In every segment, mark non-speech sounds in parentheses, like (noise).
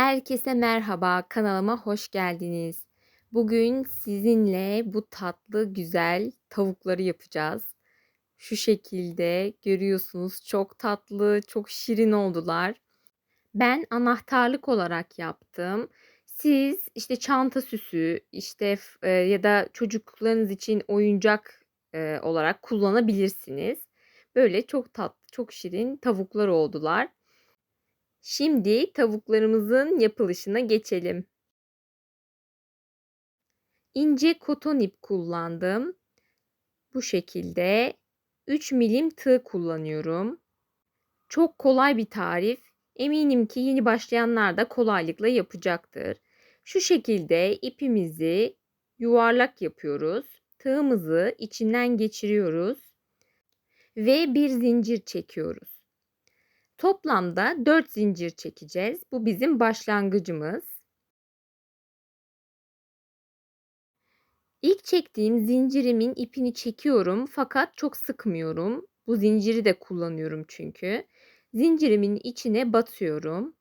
Herkese merhaba, kanalıma hoş geldiniz. Bugün sizinle bu tatlı, güzel tavukları yapacağız. Şu şekilde görüyorsunuz çok tatlı, çok şirin oldular. Ben anahtarlık olarak yaptım. Siz işte çanta süsü, işte e, ya da çocuklarınız için oyuncak e, olarak kullanabilirsiniz. Böyle çok tatlı, çok şirin tavuklar oldular. Şimdi tavuklarımızın yapılışına geçelim. İnce koton ip kullandım. Bu şekilde 3 milim tığ kullanıyorum. Çok kolay bir tarif. Eminim ki yeni başlayanlar da kolaylıkla yapacaktır. Şu şekilde ipimizi yuvarlak yapıyoruz. Tığımızı içinden geçiriyoruz ve bir zincir çekiyoruz. Toplamda 4 zincir çekeceğiz. Bu bizim başlangıcımız. İlk çektiğim zincirimin ipini çekiyorum fakat çok sıkmıyorum. Bu zinciri de kullanıyorum çünkü. Zincirimin içine batıyorum.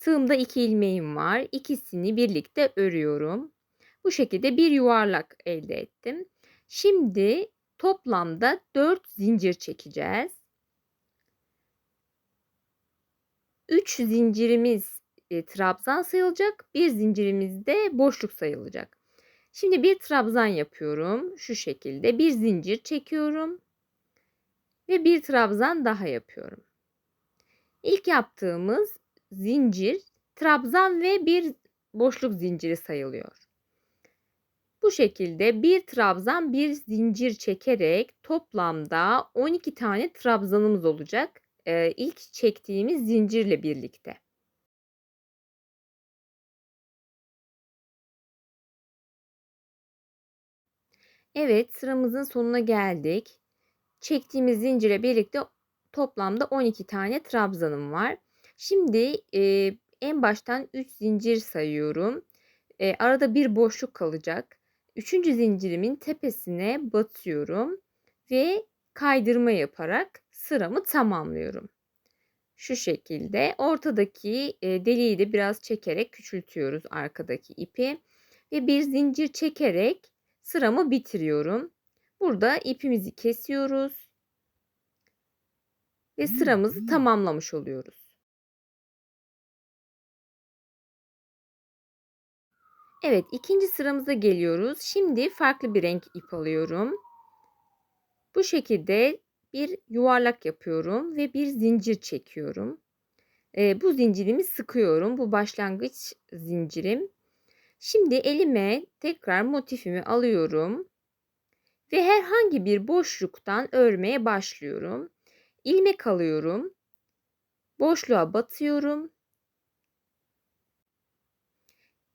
Tığımda iki ilmeğim var. İkisini birlikte örüyorum. Bu şekilde bir yuvarlak elde ettim. Şimdi toplamda 4 zincir çekeceğiz. 3 zincirimiz e, trabzan sayılacak. Bir zincirimiz de boşluk sayılacak. Şimdi bir trabzan yapıyorum. Şu şekilde bir zincir çekiyorum. Ve bir trabzan daha yapıyorum. İlk yaptığımız zincir trabzan ve bir boşluk zinciri sayılıyor. Bu şekilde bir trabzan bir zincir çekerek toplamda 12 tane trabzanımız olacak e, ilk çektiğimiz zincirle birlikte. Evet sıramızın sonuna geldik. Çektiğimiz zincire birlikte toplamda 12 tane trabzanım var. Şimdi e, en baştan 3 zincir sayıyorum. E, arada bir boşluk kalacak. Üçüncü zincirimin tepesine batıyorum ve kaydırma yaparak sıramı tamamlıyorum. Şu şekilde ortadaki deliği de biraz çekerek küçültüyoruz arkadaki ipi ve bir zincir çekerek sıramı bitiriyorum. Burada ipimizi kesiyoruz ve sıramızı tamamlamış oluyoruz. Evet ikinci sıramıza geliyoruz. Şimdi farklı bir renk ip alıyorum. Bu şekilde bir yuvarlak yapıyorum ve bir zincir çekiyorum. E, bu zincirimi sıkıyorum. Bu başlangıç zincirim. Şimdi elime tekrar motifimi alıyorum ve herhangi bir boşluktan örmeye başlıyorum. İlmek alıyorum. Boşluğa batıyorum.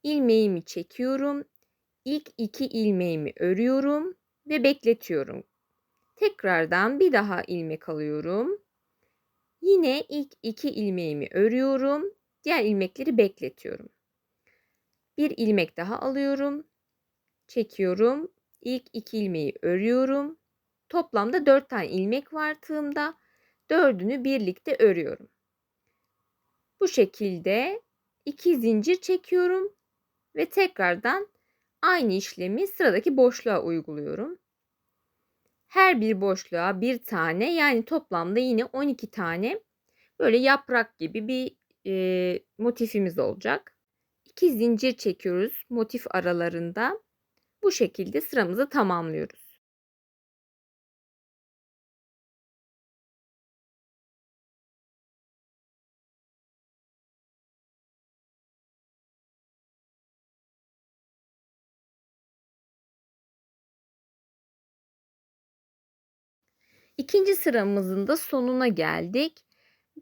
İlmeğimi çekiyorum. İlk iki ilmeğimi örüyorum ve bekletiyorum. Tekrardan bir daha ilmek alıyorum. Yine ilk iki ilmeğimi örüyorum. Diğer ilmekleri bekletiyorum. Bir ilmek daha alıyorum. Çekiyorum. İlk iki ilmeği örüyorum. Toplamda dört tane ilmek var tığımda. Dördünü birlikte örüyorum. Bu şekilde iki zincir çekiyorum ve tekrardan aynı işlemi sıradaki boşluğa uyguluyorum. Her bir boşluğa bir tane yani toplamda yine 12 tane böyle yaprak gibi bir e, motifimiz olacak. İki zincir çekiyoruz motif aralarında. Bu şekilde sıramızı tamamlıyoruz. İkinci sıramızın da sonuna geldik.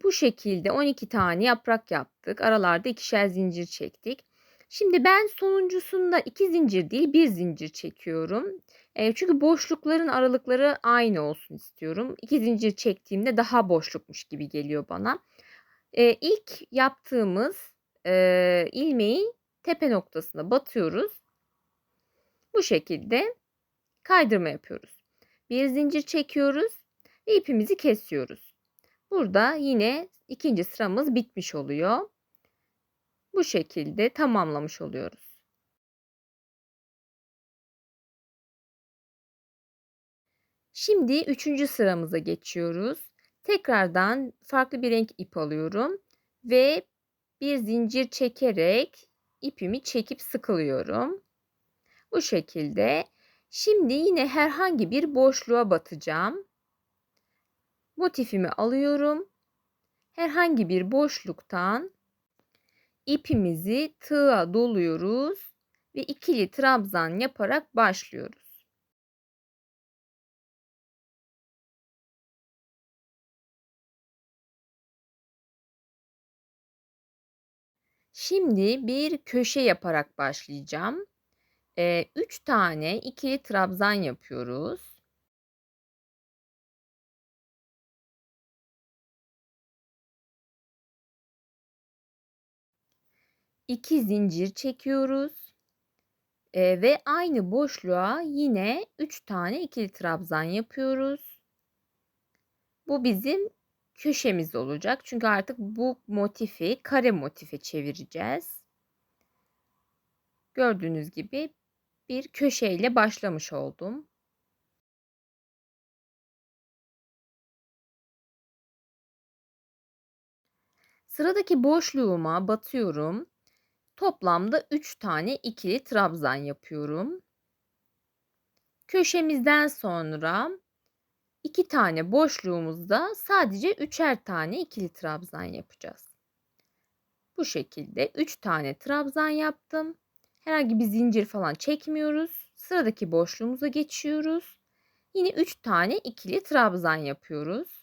Bu şekilde 12 tane yaprak yaptık. Aralarda ikişer zincir çektik. Şimdi ben sonuncusunda iki zincir değil bir zincir çekiyorum. E, çünkü boşlukların aralıkları aynı olsun istiyorum. İki zincir çektiğimde daha boşlukmuş gibi geliyor bana. E, ilk yaptığımız e, ilmeği tepe noktasına batıyoruz. Bu şekilde kaydırma yapıyoruz. Bir zincir çekiyoruz ve ipimizi kesiyoruz. Burada yine ikinci sıramız bitmiş oluyor. Bu şekilde tamamlamış oluyoruz. Şimdi üçüncü sıramıza geçiyoruz. Tekrardan farklı bir renk ip alıyorum ve bir zincir çekerek ipimi çekip sıkılıyorum. Bu şekilde. Şimdi yine herhangi bir boşluğa batacağım. Motifimi alıyorum. Herhangi bir boşluktan ipimizi tığa doluyoruz ve ikili trabzan yaparak başlıyoruz. Şimdi bir köşe yaparak başlayacağım. Eee, 3 tane ikili trabzan yapıyoruz. İki zincir çekiyoruz. Eee, ve aynı boşluğa yine 3 tane ikili trabzan yapıyoruz. Bu bizim köşemiz olacak. Çünkü artık bu motifi kare motife çevireceğiz. Gördüğünüz gibi bir köşeyle başlamış oldum. Sıradaki boşluğuma batıyorum. Toplamda 3 tane ikili trabzan yapıyorum. Köşemizden sonra 2 tane boşluğumuzda sadece 3'er tane ikili trabzan yapacağız. Bu şekilde 3 tane trabzan yaptım. Herhangi bir zincir falan çekmiyoruz. Sıradaki boşluğumuza geçiyoruz. Yine 3 tane ikili trabzan yapıyoruz.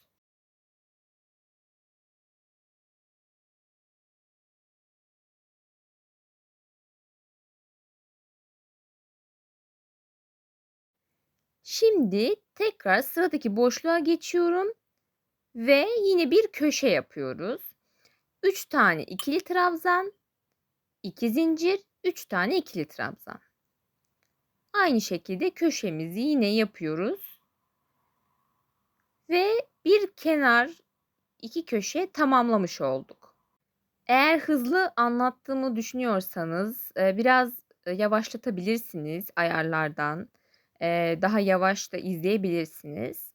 Şimdi tekrar sıradaki boşluğa geçiyorum ve yine bir köşe yapıyoruz. 3 tane ikili trabzan, 2 zincir, 3 tane ikili trabzan. Aynı şekilde köşemizi yine yapıyoruz. Ve bir kenar iki köşe tamamlamış olduk. Eğer hızlı anlattığımı düşünüyorsanız biraz yavaşlatabilirsiniz ayarlardan. Daha yavaş da izleyebilirsiniz.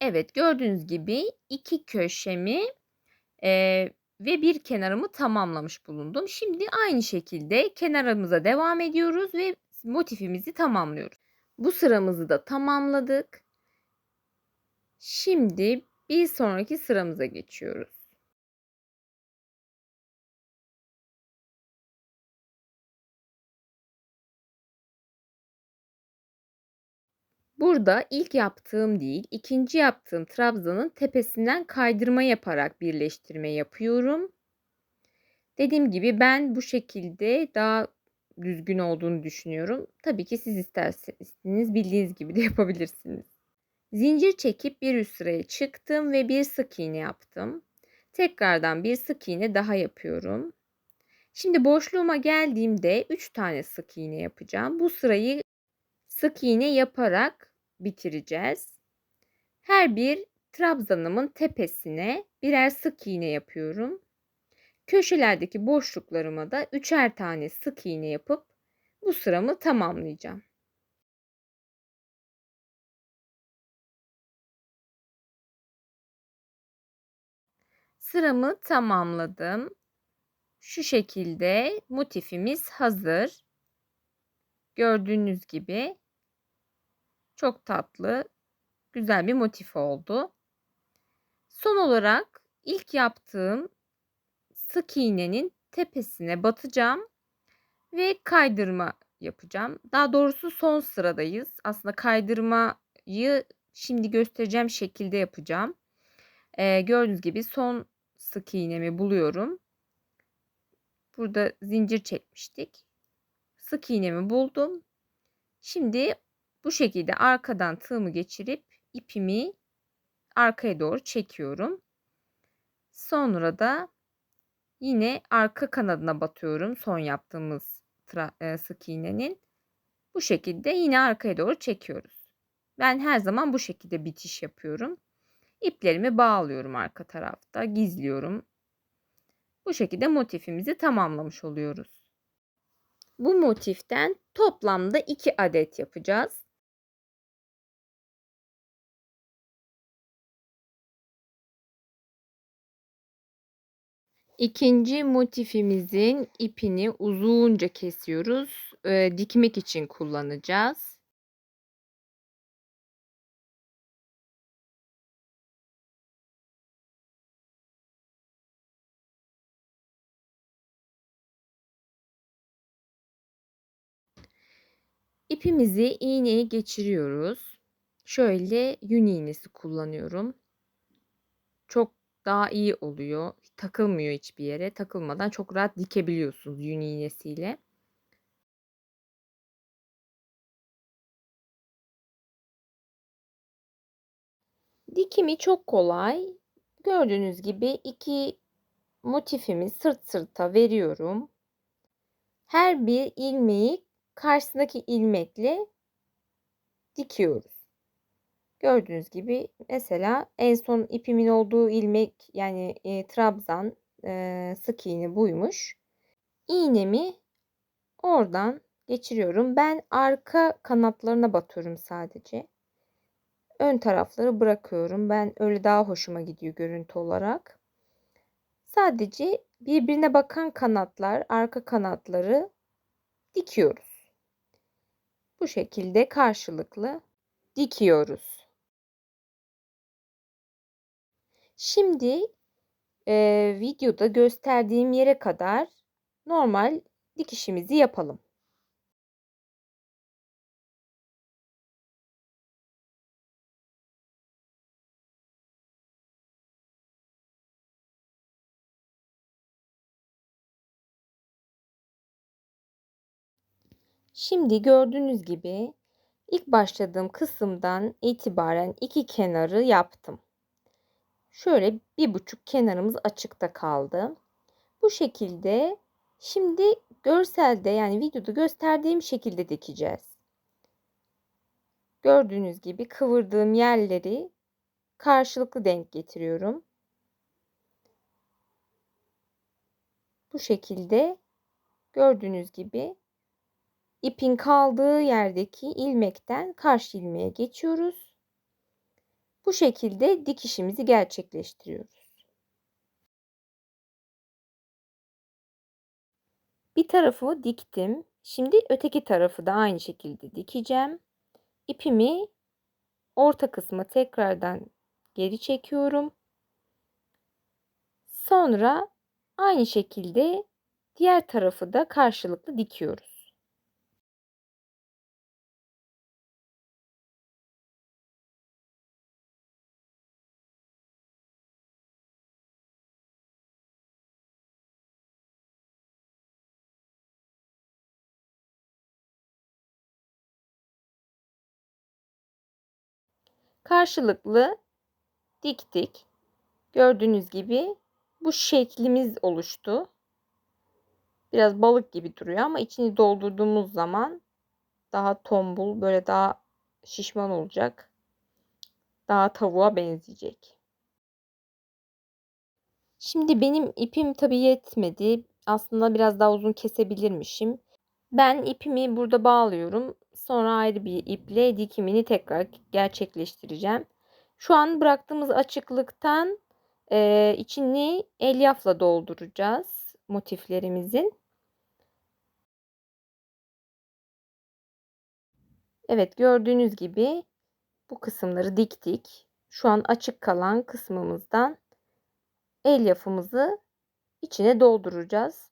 Evet gördüğünüz gibi iki köşemi Eee, ve bir kenarımı tamamlamış bulundum. Şimdi aynı şekilde kenarımıza devam ediyoruz ve motifimizi tamamlıyoruz. Bu sıramızı da tamamladık. Şimdi bir sonraki sıramıza geçiyoruz. Burada ilk yaptığım değil, ikinci yaptığım trabzanın tepesinden kaydırma yaparak birleştirme yapıyorum. Dediğim gibi ben bu şekilde daha düzgün olduğunu düşünüyorum. Tabii ki siz isterseniz bildiğiniz gibi de (laughs) yapabilirsiniz. Zincir çekip bir üst sıraya çıktım ve bir sık iğne yaptım. Tekrardan bir sık iğne daha yapıyorum. Şimdi boşluğuma geldiğimde 3 tane sık iğne yapacağım. Bu sırayı sık iğne yaparak bitireceğiz. Her bir trabzanımın tepesine birer sık iğne yapıyorum. Köşelerdeki boşluklarıma da üçer tane sık iğne yapıp bu sıramı tamamlayacağım. Sıramı tamamladım. Şu şekilde motifimiz hazır. Gördüğünüz gibi çok tatlı, güzel bir motif oldu. Son olarak ilk yaptığım sık iğnenin tepesine batacağım ve kaydırma yapacağım. Daha doğrusu son sıradayız. Aslında kaydırmayı şimdi göstereceğim şekilde yapacağım. Ee, gördüğünüz gibi son sık iğnemi buluyorum. Burada zincir çekmiştik. Sık iğnemi buldum. Şimdi bu şekilde arkadan tığımı geçirip ipimi arkaya doğru çekiyorum. Sonra da yine arka kanadına batıyorum son yaptığımız e, sık iğnenin. Bu şekilde yine arkaya doğru çekiyoruz. Ben her zaman bu şekilde bitiş yapıyorum. İplerimi bağlıyorum arka tarafta, gizliyorum. Bu şekilde motifimizi tamamlamış oluyoruz. Bu motiften toplamda 2 adet yapacağız. İkinci motifimizin ipini uzunca kesiyoruz. Ee, dikmek için kullanacağız. İpimizi iğneye geçiriyoruz. Şöyle yün iğnesi kullanıyorum. Çok daha iyi oluyor. Takılmıyor hiçbir yere. Takılmadan çok rahat dikebiliyorsunuz yün iğnesiyle. Dikimi çok kolay. Gördüğünüz gibi iki motifimi sırt sırta veriyorum. Her bir ilmeği karşısındaki ilmekle dikiyoruz. Gördüğünüz gibi mesela en son ipimin olduğu ilmek yani e, trabzan e, sık iğne buymuş. İğnemi oradan geçiriyorum. Ben arka kanatlarına batıyorum sadece. Ön tarafları bırakıyorum. Ben öyle daha hoşuma gidiyor görüntü olarak. Sadece birbirine bakan kanatlar, arka kanatları dikiyoruz. Bu şekilde karşılıklı dikiyoruz. Şimdi e, videoda gösterdiğim yere kadar normal dikişimizi yapalım. Şimdi gördüğünüz gibi ilk başladığım kısımdan itibaren iki kenarı yaptım. Şöyle bir buçuk kenarımız açıkta kaldı. Bu şekilde şimdi görselde yani videoda gösterdiğim şekilde dikeceğiz. Gördüğünüz gibi kıvırdığım yerleri karşılıklı denk getiriyorum. Bu şekilde gördüğünüz gibi ipin kaldığı yerdeki ilmekten karşı ilmeğe geçiyoruz. Bu şekilde dikişimizi gerçekleştiriyoruz. Bir tarafı diktim. Şimdi öteki tarafı da aynı şekilde dikeceğim. İpimi orta kısma tekrardan geri çekiyorum. Sonra aynı şekilde diğer tarafı da karşılıklı dikiyoruz. Karşılıklı diktik. Gördüğünüz gibi bu şeklimiz oluştu. Biraz balık gibi duruyor ama içini doldurduğumuz zaman daha tombul, böyle daha şişman olacak. Daha tavuğa benzeyecek. Şimdi benim ipim tabi yetmedi. Aslında biraz daha uzun kesebilirmişim. Ben ipimi burada bağlıyorum. Sonra ayrı bir iple dikimini tekrar gerçekleştireceğim. Şu an bıraktığımız açıklıktan e, içini elyafla dolduracağız motiflerimizin. Evet gördüğünüz gibi bu kısımları diktik. Şu an açık kalan kısmımızdan elyafımızı içine dolduracağız.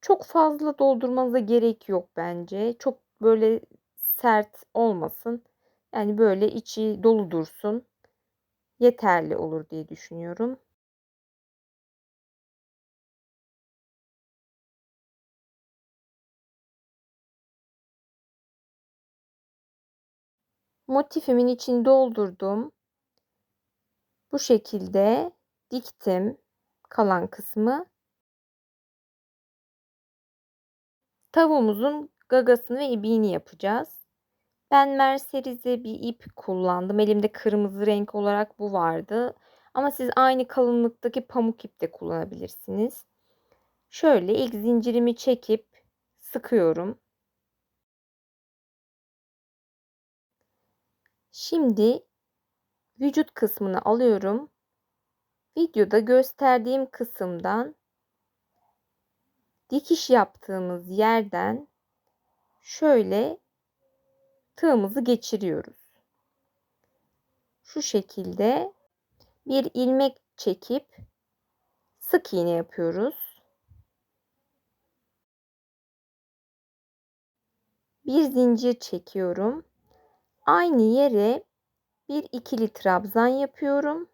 Çok fazla doldurmanıza gerek yok bence. Çok böyle sert olmasın. Yani böyle içi dolu dursun. Yeterli olur diye düşünüyorum. Motifimin içini doldurdum. Bu şekilde diktim kalan kısmı. Tavuğumuzun gagasını ve ibiğini yapacağız. Ben merserize bir ip kullandım. Elimde kırmızı renk olarak bu vardı. Ama siz aynı kalınlıktaki pamuk ip de kullanabilirsiniz. Şöyle ilk zincirimi çekip sıkıyorum. Şimdi vücut kısmını alıyorum. Videoda gösterdiğim kısımdan dikiş yaptığımız yerden şöyle tığımızı geçiriyoruz. Şu şekilde bir ilmek çekip sık iğne yapıyoruz. Bir zincir çekiyorum. Aynı yere bir ikili trabzan yapıyorum.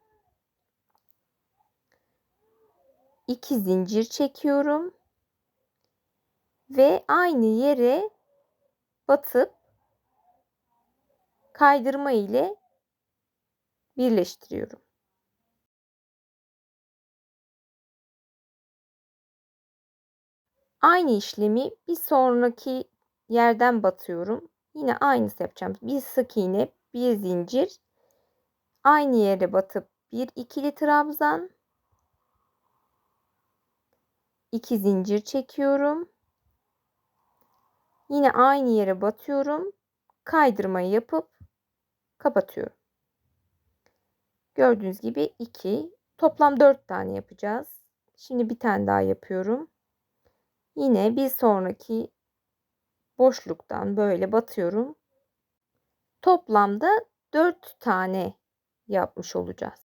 İki zincir çekiyorum ve aynı yere batıp kaydırma ile birleştiriyorum. Aynı işlemi bir sonraki yerden batıyorum. Yine aynısı yapacağım. Bir sık iğne, bir zincir. Aynı yere batıp bir ikili trabzan. iki zincir çekiyorum. Yine aynı yere batıyorum. Kaydırmayı yapıp kapatıyorum. Gördüğünüz gibi 2. Toplam 4 tane yapacağız. Şimdi bir tane daha yapıyorum. Yine bir sonraki boşluktan böyle batıyorum. Toplamda 4 tane yapmış olacağız.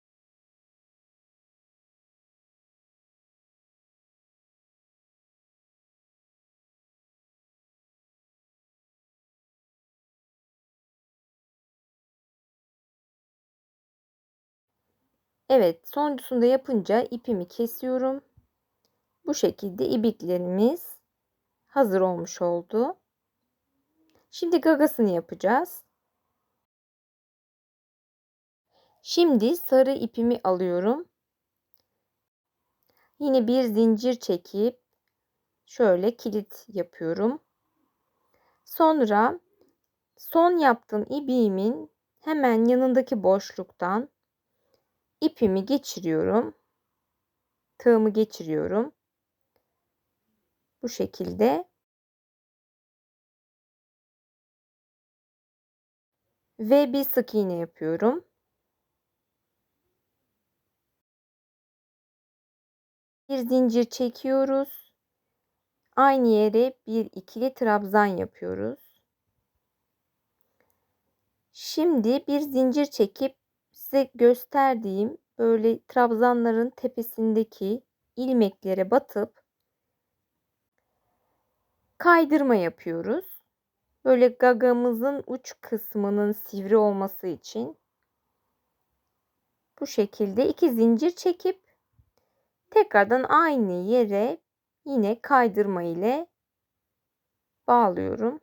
Evet, sonuncusunu da yapınca ipimi kesiyorum. Bu şekilde ibiklerimiz hazır olmuş oldu. Şimdi gagasını yapacağız. Şimdi sarı ipimi alıyorum. Yine bir zincir çekip şöyle kilit yapıyorum. Sonra son yaptığım ibiğimin hemen yanındaki boşluktan ipimi geçiriyorum. Tığımı geçiriyorum. Bu şekilde. Ve bir sık iğne yapıyorum. Bir zincir çekiyoruz. Aynı yere bir ikili trabzan yapıyoruz. Şimdi bir zincir çekip size gösterdiğim böyle trabzanların tepesindeki ilmeklere batıp kaydırma yapıyoruz. Böyle gagamızın uç kısmının sivri olması için bu şekilde iki zincir çekip tekrardan aynı yere yine kaydırma ile bağlıyorum.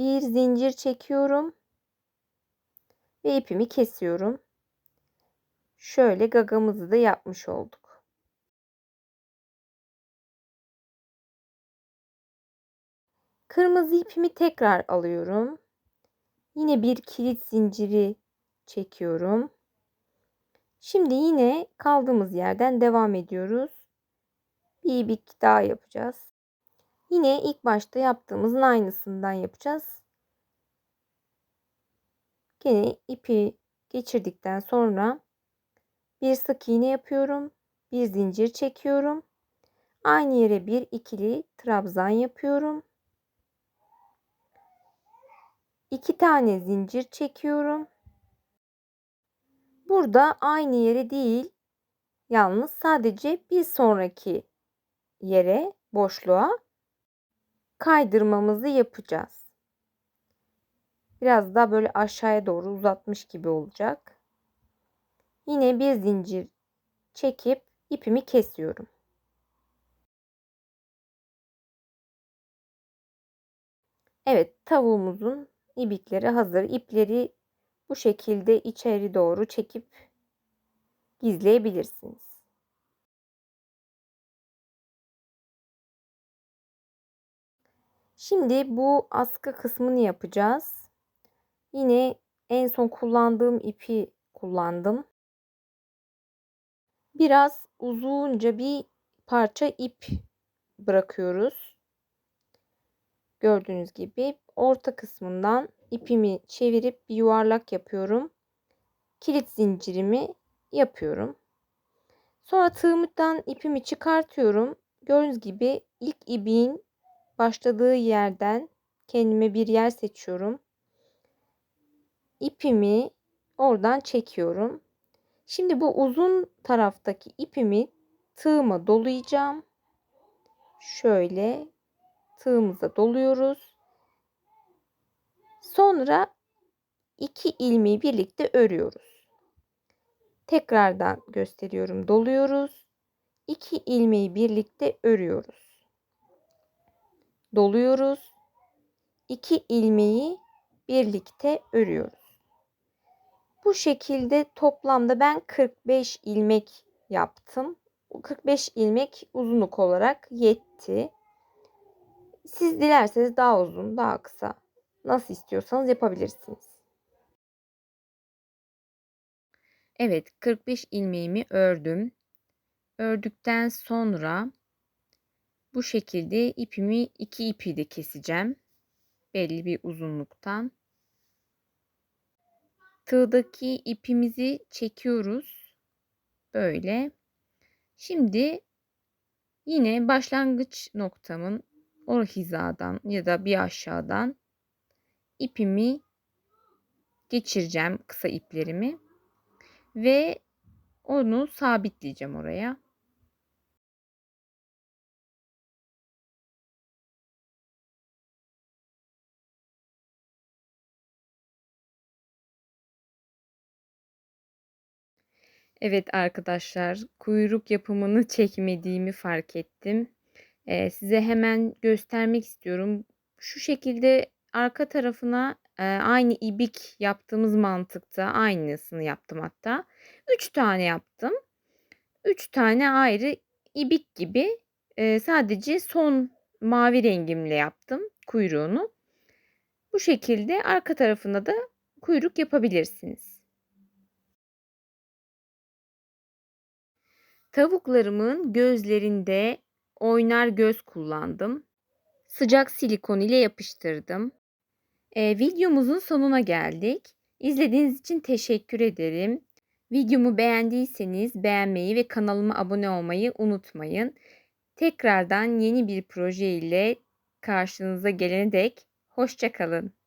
Bir zincir çekiyorum ve ipimi kesiyorum. Şöyle gagamızı da yapmış olduk. Kırmızı ipimi tekrar alıyorum. Yine bir kilit zinciri çekiyorum. Şimdi yine kaldığımız yerden devam ediyoruz. Bir ibik daha yapacağız. Yine ilk başta yaptığımızın aynısından yapacağız. Gene ipi geçirdikten sonra bir sık iğne yapıyorum. Bir zincir çekiyorum. Aynı yere bir ikili trabzan yapıyorum. İki tane zincir çekiyorum. Burada aynı yere değil, yalnız sadece bir sonraki yere, boşluğa kaydırmamızı yapacağız. Biraz daha böyle aşağıya doğru uzatmış gibi olacak. Yine bir zincir çekip ipimi kesiyorum. Evet tavuğumuzun ibikleri hazır. İpleri bu şekilde içeri doğru çekip gizleyebilirsiniz. Şimdi bu askı kısmını yapacağız. Yine en son kullandığım ipi kullandım. Biraz uzunca bir parça ip bırakıyoruz. Gördüğünüz gibi orta kısmından ipimi çevirip bir yuvarlak yapıyorum. Kilit zincirimi yapıyorum. Sonra tığımdan ipimi çıkartıyorum. Gördüğünüz gibi ilk ibin başladığı yerden kendime bir yer seçiyorum. İpimi oradan çekiyorum. Şimdi bu uzun taraftaki ipimi tığıma dolayacağım. Şöyle tığımıza doluyoruz. Sonra iki ilmeği birlikte örüyoruz. Tekrardan gösteriyorum. Doluyoruz. İki ilmeği birlikte örüyoruz. Doluyoruz. İki ilmeği birlikte örüyoruz. Bu şekilde toplamda ben 45 ilmek yaptım. 45 ilmek uzunluk olarak yetti. Siz dilerseniz daha uzun, daha kısa nasıl istiyorsanız yapabilirsiniz. Evet, 45 ilmeğimi ördüm. Ördükten sonra bu şekilde ipimi iki ipi de keseceğim. Belli bir uzunluktan. Tığdaki ipimizi çekiyoruz. Böyle. Şimdi yine başlangıç noktamın o hizadan ya da bir aşağıdan ipimi geçireceğim kısa iplerimi ve onu sabitleyeceğim oraya. Evet arkadaşlar, kuyruk yapımını (laughs) çekmediğimi fark ettim. Ee, size hemen göstermek istiyorum. Şu şekilde arka tarafına e, aynı ibik yaptığımız mantıkta aynısını yaptım hatta. 3 tane yaptım. 3 tane ayrı ibik gibi e, sadece son mavi rengimle yaptım kuyruğunu. Bu şekilde arka tarafına da kuyruk yapabilirsiniz. Tavuklarımın gözlerinde oynar göz kullandım. Sıcak silikon ile yapıştırdım. Ee, videomuzun sonuna geldik. İzlediğiniz için teşekkür ederim. Videomu beğendiyseniz beğenmeyi ve kanalıma abone olmayı unutmayın. Tekrardan yeni bir proje ile karşınıza gelene dek hoşçakalın.